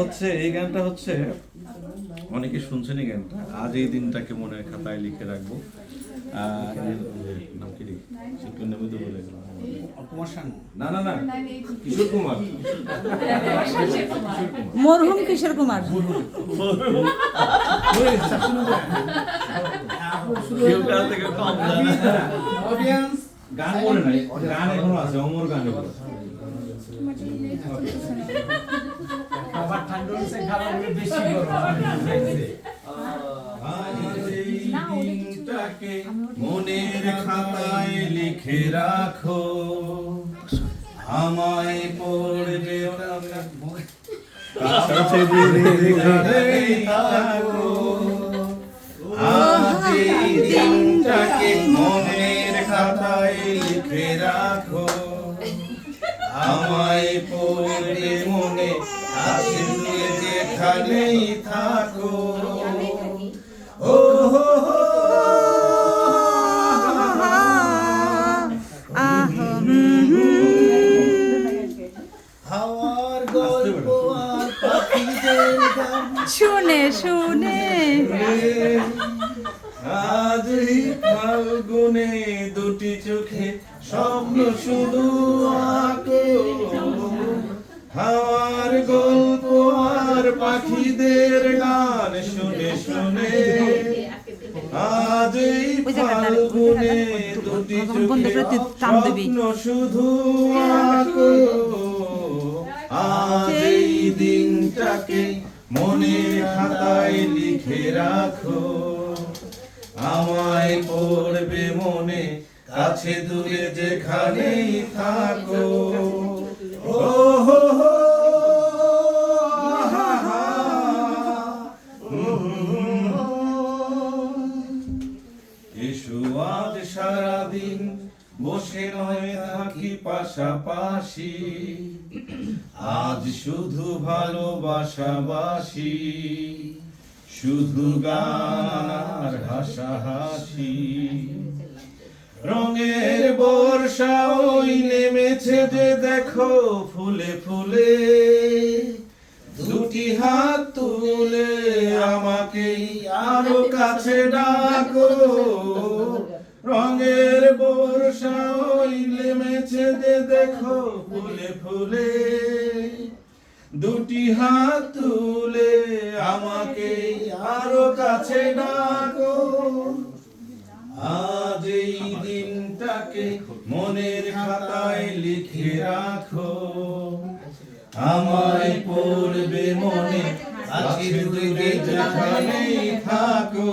হচ্ছে এই গানটা হচ্ছে অনেকে শুনছেন এই গানটা আজ এই দিনটাকে মনের খাতায় লিখে রাখব না না না কিশোর কুমার মরহুম কিশোর কুমার গান বলে নাই গান এখনও আছে অমর গান খাবার ঠান্ডা হচ্ছে খাবার বেশি মনের খাতায় লিখে রাখো। আমায় পড়বে কাছে দিনটাকে মনের খাতায় লিখে রাখো। আমায় পড়বে যেখানেই থাকো। ও হো হো। হাওয়ার গল্প আর পাখিদের গান। শুনে শুনে। আজ এই ফাল্গুনে দুটি চোখে স্বপ্ন শুধু আঁকো। হাওয়ার গল্প পাখিদের গান শুনে শুনে। আজ এই ফাল্গুনে দুটি চোখে। স্বপ্ন শুধু আঁকো। আজ এই দিনটাকে মনের খাতায় লিখে রাখো। আমায় পড়বে মনে কাছে দূরে যেখানেই থাকো। ও হো হা এসো আজ সারাদিন, বসে নয় থাকি পাশাপাশি। আজ শুধু ভালোবাসাবাসি, শুধু গান হাসাহাসি। রঙের বর্ষা ওই নেমেছে যে দেখো ফুলে ফুলে। দুটি হাত তুলে আমাকে আরও কাছে ডাকো। ফুলে দুটি হাত তুলে আমাকে আরও কাছে ডাকো। আজ এই দিনটাকে মনের খাতায় লিখে রাখো। আমায় পড়বে মনে, আজকে দূরে থাকো।